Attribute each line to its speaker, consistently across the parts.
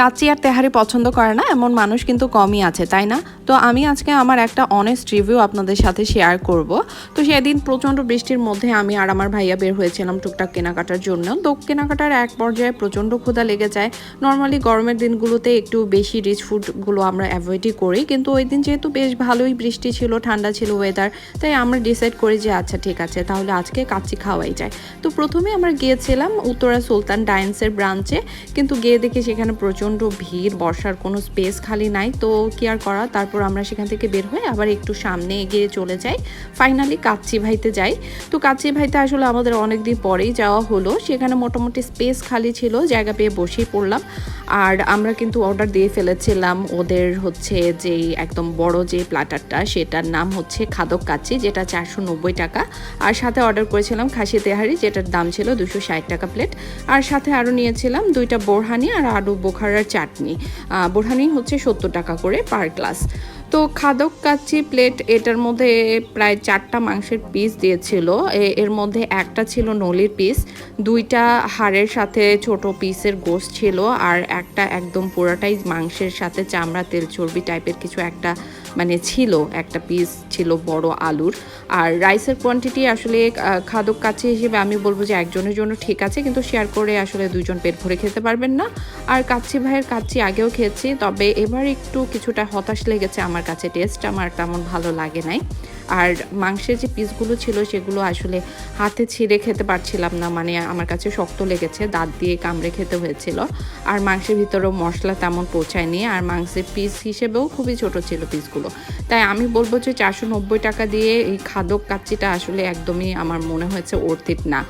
Speaker 1: কাচ্চি আর তেহারি পছন্দ করে না, এমন মানুষ কিন্তু কমই আছে, তাই না? তো আমি আজকে আমার একটা অনেস্ট রিভিউ আপনাদের সাথে শেয়ার করব। তো সেদিন প্রচণ্ড বৃষ্টির মধ্যে আমি আর আমার ভাইয়া বের হয়েছিলাম টুকটাক কেনাকাটার জন্য। তো কেনাকাটার এক পর্যায়ে প্রচণ্ড ক্ষুধা লেগে যায়। নর্মালি গরমের দিনগুলোতে একটু বেশি রিচ ফুডগুলো আমরা অ্যাভয়েডই করি, কিন্তু ওই দিন যেহেতু বেশ ভালোই বৃষ্টি ছিল, ঠান্ডা ছিল ওয়েদার তাই আমরা ডিসাইড করি যে আচ্ছা ঠিক আছে, তাহলে আজকে কাচ্চি খাওয়াই যায়। তো প্রথমে আমরা গিয়েছিলাম উত্তরা সুলতান ডাইন্সের ব্রাঞ্চে কিন্তু গিয়ে দেখি সেখানে প্রচণ্ড ভিড় বসার কোনো স্পেস খালি নাই, তো কি আর করা? তারপর আমরা সেখান থেকে বের হয়ে আবার একটু সামনে এগিয়ে চলে যাই। ফাইনালি কাচ্চি ভাইতে যাই। তো কাচ্চি ভাইতে আসলে আমাদের অনেক দিন পরেই যাওয়া হলো। সেখানে মোটামুটি স্পেস খালি ছিল, জায়গা পেয়ে বসেই পড়লাম। আর আমরা কিন্তু অর্ডার দিয়ে ফেলেছিলাম ওদের হচ্ছে যেই একদম বড় যে প্লাটারটা সেটার নাম হচ্ছে খাদক কাচ্চি, যেটা চারশো নব্বই টাকা। আর সাথে অর্ডার করেছিলাম খাসি তেহারি, যেটার দাম ছিল দুশো ষাট টাকা প্লেট আর সাথে আরও নিয়েছিলাম দুইটা বোরহানি আর আলু বোখারার চাটনি বোরহানি হচ্ছে সত্তর টাকা করে পার গ্লাস। তো খাদক কাচ্চি প্লেট এটার মধ্যে প্রায় চারটা মাংসের পিস দিয়েছিল। এর মধ্যে একটা ছিল নলির পিস দুইটা হাড়ের সাথে ছোট পিসের গোস ছিল, আর একটা একদম পুরাটাই মাংসের সাথে চামড়া, তেল চর্বি টাইপের কিছু একটা মানে ছিল, একটা পিস ছিল বড় আলুর। আর রাইসের কোয়ান্টিটি আসলে খাদক কাছে হিসেবে আমি বলব যে একজনের জন্য ঠিক আছে, কিন্তু শেয়ার করে আসলে দুজন পেট ভরে খেতে পারবেন না। আর কাচ্চি ভাইয়ের কাচ্চি আগেও খেয়েছি, তবে এবার একটু কিছুটা হতাশ লেগেছে আমার কাছে টেস্ট আমার তেমন ভালো লাগে নাই। আর মাংসের যে পিসগুলো ছিল সেগুলো আসলে হাতে ছিঁড়ে খেতে পারছিলাম না মানে আমার কাছে শক্ত লেগেছে, দাঁত দিয়ে কামড়ে খেতে হয়েছিল। আর মাংসের ভিতরেও মশলা তেমন পৌঁছায়নি, আর মাংসের পিস হিসেবেও খুবই ছোট ছিল পিসগুলো। তাই আমি বলব যে চারশো নব্বই টাকা দিয়ে এই খাদক কাচ্চিটা আসলে একদমই আমার মনে হয়েছে অর্থিত না।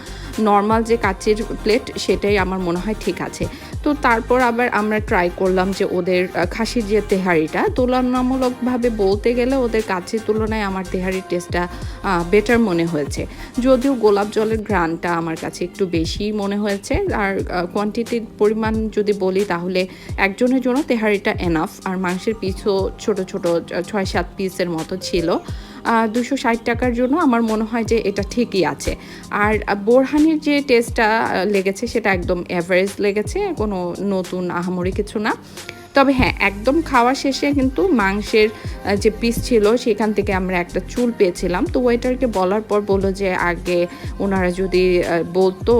Speaker 1: নর্মাল যে কাচ্চির প্লেট সেটাই আমার মনে হয় ঠিক আছে। তো তারপর আবার আমরা ট্রাই করলাম যে ওদের খাসির যে তেহারিটা, তুলনামূলকভাবে বলতে গেলে ওদের কাছের তুলনায় আমার তেহারির টেস্টটা বেটার মনে হয়েছে। যদিও গোলাপ জলের গ্রানটা আমার কাছে একটু বেশি মনে হয়েছে, আর কোয়ান্টিটির পরিমাণ যদি বলি তাহলে একজনের জন্য তেহারিটা এনাফ আর মাংসের পিসও ছোট ছোট ছয় সাত পিসের মতো ছিল। দুশো ষাট টাকার জন্য আমার মনে হয় যে এটা ঠিকই আছে। আর বোরহানির যে টেস্টটা লেগেছে সেটা একদম অ্যাভারেজ লেগেছে, কোনো নতুন আহামরি কিছু না। তবে হ্যাঁ একদম খাওয়া শেষে কিন্তু মাংসের যে পিস ছিল সেখান থেকে আমরা একটা চুল পেয়েছিলাম। তো ওয়েটারকে বলার পর বলল যে আগে ওনারা যদি বলতো,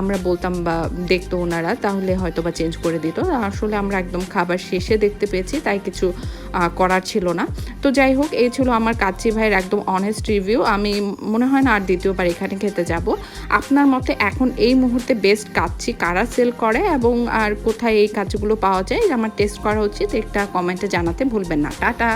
Speaker 1: আমরা বলতাম বা দেখতো ওনারা, তাহলে হয়তো বা চেঞ্জ করে দিত। আসলে আমরা একদম খাবার শেষে দেখতে পেয়েছি, তাই কিছু করার ছিল না। তো যাই হোক, এই ছিল আমার কাচ্চি ভাইয়ের একদম অনেস্ট রিভিউ আমি মনে হয় না আর দ্বিতীয়বার এখানে খেতে যাব। আপনার মতে এখন এই মুহূর্তে বেস্ট কাচ্চি কারা সেল করে এবং আর কোথায় এই কাচ্চিগুলো পাওয়া যায়? আমার টেস্ট করা উচিত একটা কমেন্টে জানাতে ভুলবেন না। টাটা!